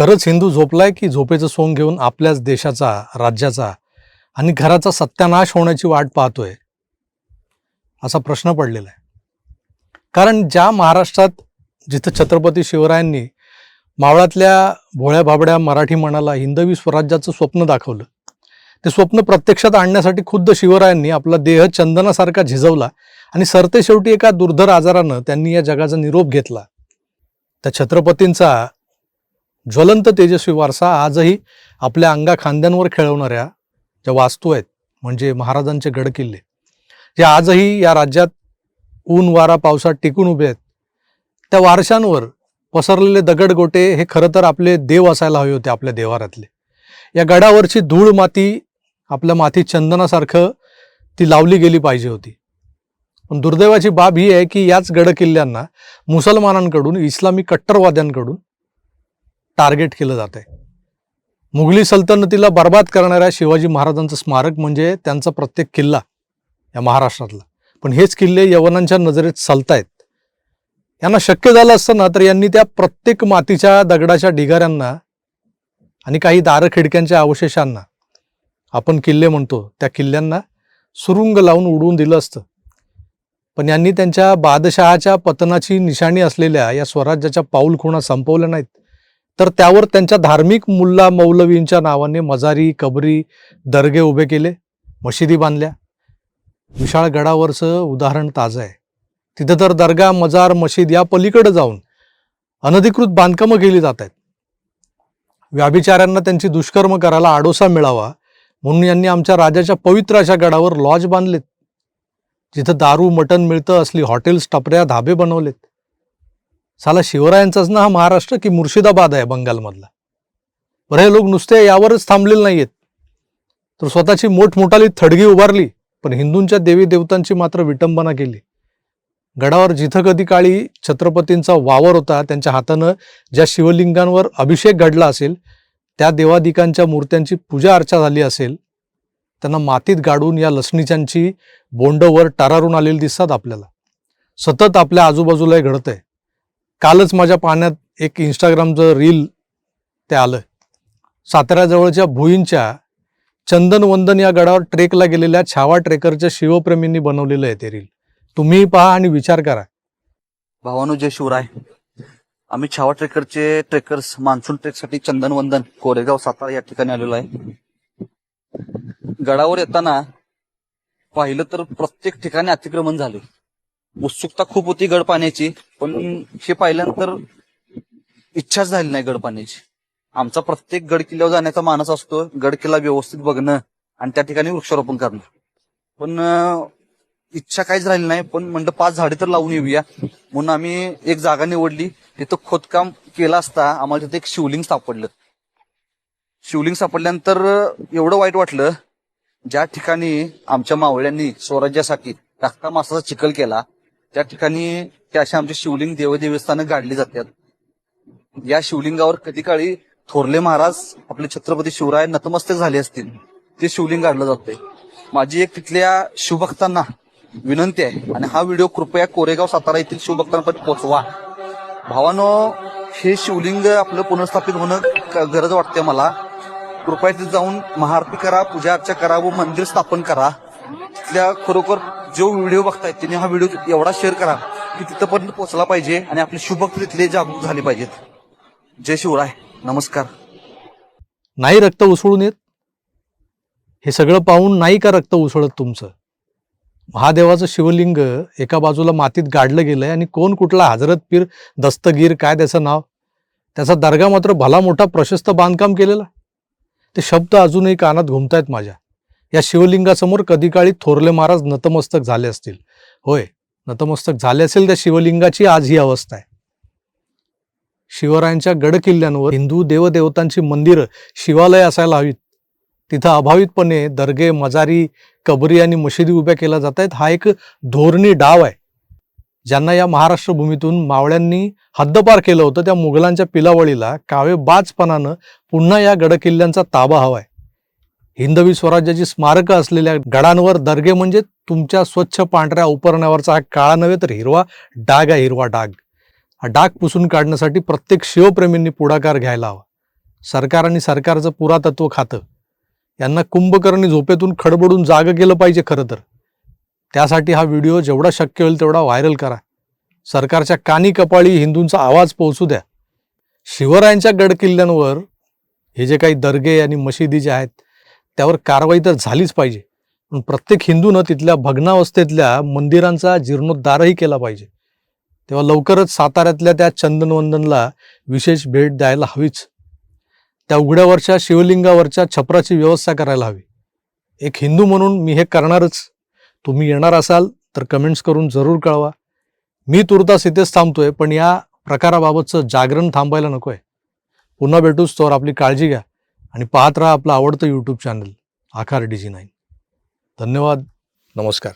खरंच हिंदू झोपलाय की झोपेचं सोंग घेऊन आपल्याच देशाचा राज्याचा आणि घराचा सत्यानाश होण्याची वाट पाहतोय? असा प्रश्न पडलेला आहे कारण ज्या महाराष्ट्रात जिथं छत्रपती शिवरायांनी मावळातल्या भोळ्या भाबड्या मराठी मनाला हिंदवी स्वराज्याचं स्वप्न दाखवलं ते स्वप्न प्रत्यक्षात आणण्यासाठी खुद्द शिवरायांनी आपला देह चंदनासारखा झिजवला आणि सरते शेवटी एका दुर्धर आजारानं त्यांनी या जगाचा निरोप घेतला. त्या छत्रपतींचा ज्वलंत तेजस्वी वारसा आजही आपल्या अंगा खांद्यांवर खेळवणाऱ्या ज्या वास्तू आहेत म्हणजे महाराजांचे गडकिल्ले जे आजही या राज्यात ऊन वारा पावसात टिकून उभे आहेत त्या वारशांवर पसरलेले दगड गोटे हे खरं तर आपले देव असायला हवे होते आपल्या देवारातले या गडावरची धूळ माती आपल्या माती चंदनासारखं ती लावली गेली पाहिजे होती. पण दुर्दैवाची बाब ही आहे की याच गडकिल्ल्यांना मुसलमानांकडून इस्लामी कट्टरवाद्यांकडून टार्गेट केलं जात आहे. मुघली सल्तनतीला बर्बाद करणाऱ्या शिवाजी महाराजांचं स्मारक म्हणजे त्यांचा प्रत्येक किल्ला या महाराष्ट्रातला. पण हेच किल्ले यवनांच्या नजरेत सलतायत. यांना शक्य झालं असतं ना तर यांनी त्या प्रत्येक मातीच्या दगडाच्या ढिगाऱ्यांना आणि काही दार खिडक्यांच्या अवशेषांना आपण किल्ले म्हणतो त्या किल्ल्यांना सुरुंग लावून उडवून दिलं असतं. पण यांनी त्यांच्या बादशहाच्या पतनाची निशाणी असलेल्या या स्वराज्याच्या पाऊलखुणा संपवल्या नाहीत. तर त्यावर त्यांच्या धार्मिक मुल्ला मौलवींच्या नावाने मजारी कबरी दर्गे उभे केले मशिदी बांधल्या. विशाळ गडावरचं उदाहरण ताजं आहे. तिथं तर दर्गा मजार मशीद या पलीकडे जाऊन अनधिकृत बांधकामं केली जात आहेत. व्याभिचाऱ्यांना त्यांची दुष्कर्म करायला आडोसा मिळावा म्हणून यांनी आमच्या राजाच्या पवित्र अशा गडावर लॉज बांधलेत. जिथं दारू मटण मिळतं असली हॉटेल्स टपऱ्या धाबे बनवलेत. साला शिवरायांचाच ना हा महाराष्ट्र की मुर्शिदाबाद आहे बंगालमधला? बरं हे लोक नुसते यावरच थांबलेले नाहीयेत. तर स्वतःची मोठमोठाली थडगी उभारली पण हिंदूंच्या देवी देवतांची मात्र विटंबना केली. गडावर जिथं कधी काळी छत्रपतींचा वावर होता त्यांच्या हातानं ज्या शिवलिंगांवर अभिषेक घडला असेल त्या देवादिकांच्या मूर्त्यांची पूजा अर्चा झाली असेल त्यांना मातीत गाडून या लसणीच्यांची बोंडवर टरारून आलेली दिसतात आपल्याला. सतत आपल्या आजूबाजूला हे घडतंय. कालच माझ्या पाण्यात एक इंस्टाग्रामचं रील ते आलं. साताऱ्याजवळच्या भुईंच्या चंदनवंदन या गडावर ट्रेकला गेलेल्या छावा ट्रेकरच्या शिवप्रेमींनी बनवलेलं आहे ते रील तुम्ही पहा आणि विचार करा. भावानु जय शिवराय. आम्ही छावा ट्रेकरचे ट्रेकर्स मान्सून ट्रेकसाठी चंदनवंदन कोरेगाव सातारा या ठिकाणी आलेलो आहे. गडावर येताना पाहिलं तर प्रत्येक ठिकाणी अतिक्रमण झाले. उत्सुकता खूप होती गड पाण्याची पण हे पाहिल्यानंतर इच्छाच झाली नाही गड पाण्याची आमचा प्रत्येक गड किल्ल्यावर जाण्याचा मानस असतो. गड किल्ला व्यवस्थित बघणं आणि त्या ठिकाणी वृक्षारोपण करणं. पण इच्छा काहीच राहिली नाही. पण म्हणलं पाच झाडे तर लावून येऊया. म्हणून आम्ही एक जागा निवडली. तिथं खोदकाम केलं असता आम्हाला तिथे एक शिवलिंग सापडलं. शिवलिंग सापडल्यानंतर एवढं वाईट वाटलं. ज्या ठिकाणी आमच्या मावळ्यांनी स्वराज्यासाठी रक्ता मासाचा चिखल केला त्या ठिकाणी ते असे आमचे शिवलिंग देवदेवस्थानं गाडली जातात. या शिवलिंगावर कधी काळी थोरले महाराज आपले छत्रपती शिवराय नतमस्तक झाले असतील ते शिवलिंग काढलं जाते माझी एक तिथल्या शिवभक्तांना विनंती आहे आणि हा व्हिडिओ कृपया कोरेगाव सातारा येथील शिवभक्तांपर्यंत पोहोचवा. भावानो हे शिवलिंग आपलं पुनर्स्थापित होणं क- गरज वाटते मला. कृपया तिथे जाऊन महाआरती करा पूजा अर्चा करा व मंदिर स्थापन करा. तिथल्या खरोखर जो व्हिडिओ बघतायत त्यांनी हा व्हिडिओ एवढा शेअर करा की तिथंपर्यंत पोहोचला पाहिजे आणि आपले शिवभक्त तिथले जागरूक झाले पाहिजेत. जय शिवराय. नमस्कार. नाही रक्त उसळून येत? हे सगळं पाहून नाही का रक्त उसळत तुमचं? महादेवाचं शिवलिंग एका बाजूला मातीत गाडलं गेलंय आणि कोण कुठला हजरत पीर दस्तगीर काय त्याचं नाव? त्याचा दर्गा मात्र भला मोठा प्रशस्त बांधकाम केलेला. ते शब्द अजूनही कानात घुमतायत माझ्या. या शिवलिंगासमोर कधी काळी थोरले महाराज नतमस्तक झाले असतील. होय नतमस्तक झाले असेल त्या शिवलिंगाची आज ही अवस्था आहे. शिवरायांच्या गडकिल्ल्यांवर हिंदू देवदेवतांची मंदिरं शिवालय असायला हवीत. तिथं अभावितपणे दर्गे मजारी कबरी आणि मशिदी उभ्या केल्या जात आहेत हा एक धोरणी डाव आहे. ज्यांना या महाराष्ट्र भूमीतून मावळ्यांनी हद्दपार केलं होतं त्या मुघलांच्या पिलावळीला कावे बाजपणानं पुन्हा या गडकिल्ल्यांचा ताबा हवाय हिंदवी स्वराज्याची स्मारकं असलेल्या गडांवर दर्गे म्हणजे तुमच्या स्वच्छ पांढऱ्या उपरण्यावरचा हा काळा नव्हे तर हिरवा डाग आहे हिरवा डाग. हा डाग पुसून काढण्यासाठी प्रत्येक शिवप्रेमींनी पुढाकार घ्यायला हवा. सरकार आणि सरकारचं पुरातत्व खातं. यांना कुंभकर्णी झोपेतून खडबडून जागं केलं पाहिजे खरं तर. त्यासाठी हा व्हिडिओ जेवढा शक्य होईल तेवढा व्हायरल करा. सरकारच्या कानी कपाळी हिंदूंचा आवाज पोहोचू द्या. शिवरायांच्या गडकिल्ल्यांवर हे जे काही दर्गे आणि मशिदी जे आहेत त्यावर कारवाई तर झालीच पाहिजे. पण प्रत्येक हिंदूनं तिथल्या भग्नावस्थेतल्या मंदिरांचा जीर्णोद्धारही केला पाहिजे. तेव्हा लवकरच साताऱ्यातल्या त्या चंदनवंदनला विशेष भेट द्यायला हवीच. त्या उघड्यावरच्या शिवलिंगावरच्या छपराची व्यवस्था करायला हवी. एक हिंदू म्हणून मी हे करणारच. तुम्ही येणार असाल तर कमेंट्स करून जरूर कळवा. मी तुर्तास इथेच थांबतोय पण या प्रकाराबाबतचं जागरण थांबायला नको आहे पुन्हा भेटूच तोवर आपली काळजी घ्या. आणि पाहत राहा आपलं आवडतं YouTube channel Aakar D G nine. धन्यवाद नमस्कार.